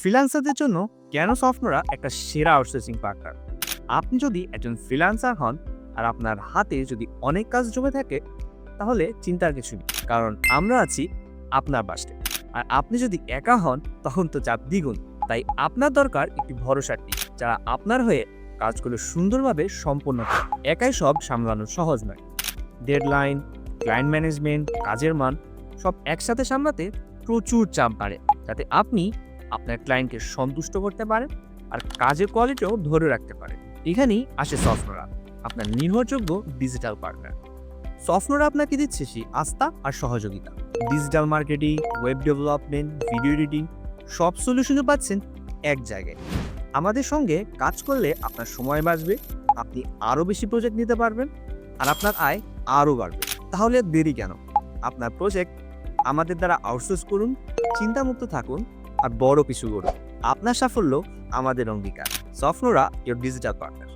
ফ্রিল্যান্সারদের জন্য কেন সফটওয়্যার একটা সেরা আউটসোর্সিং পার্টনার আপনি যদি একজন ফ্রিল্যান্সার হন আর আপনার হাতে যদি অনেক কাজ জমে থাকে, তাহলে চিন্তার কিছু নেই, কারণ আমরা আছি আপনার পাশে আর আপনি যদি একা হন, তখন তো চাপ দ্বিগুণ। তাই আপনার দরকার একটি ভরসার টিম যারা আপনার হয়ে কাজগুলো সুন্দরভাবে সম্পন্ন করে একাই সব সামলানো সহজ নয়। ডেডলাইন ক্লায়েন্ট ম্যানেজমেন্ট কাজের মান, সব একসাথে সামলাতে প্রচুর চাপ বাড়ে। যাতে আপনি আপনার ক্লায়েন্টকে সন্তুষ্ট করতে পারেন আর কাজের কোয়ালিটিও ধরে রাখতে পারেন এখানেই আসে সফটওয়্যার, আপনার নির্ভরযোগ্য ডিজিটাল পার্টনার সফটওয়্যার আপনাকে দিচ্ছে সেই আস্থা আর সহযোগিতা। Digital marketing web development video editing সব সলিউশনও পাচ্ছেন এক জায়গায়। আমাদের সঙ্গে কাজ করলে আপনার সময় বাঁচবে, আপনি আরও বেশি প্রজেক্ট নিতে পারবেন আর আপনার আয় আরও বাড়বে। তাহলে দেরি কেন? আপনার প্রজেক্ট আমাদের দ্বারা আউটসোর্স করুন, চিন্তামুক্ত থাকুন আর বড় কিছু করুন আপনার সাফল্য আমাদের অঙ্গীকার। স্বপ্নরা ইউর ডিজিটাল পার্টনার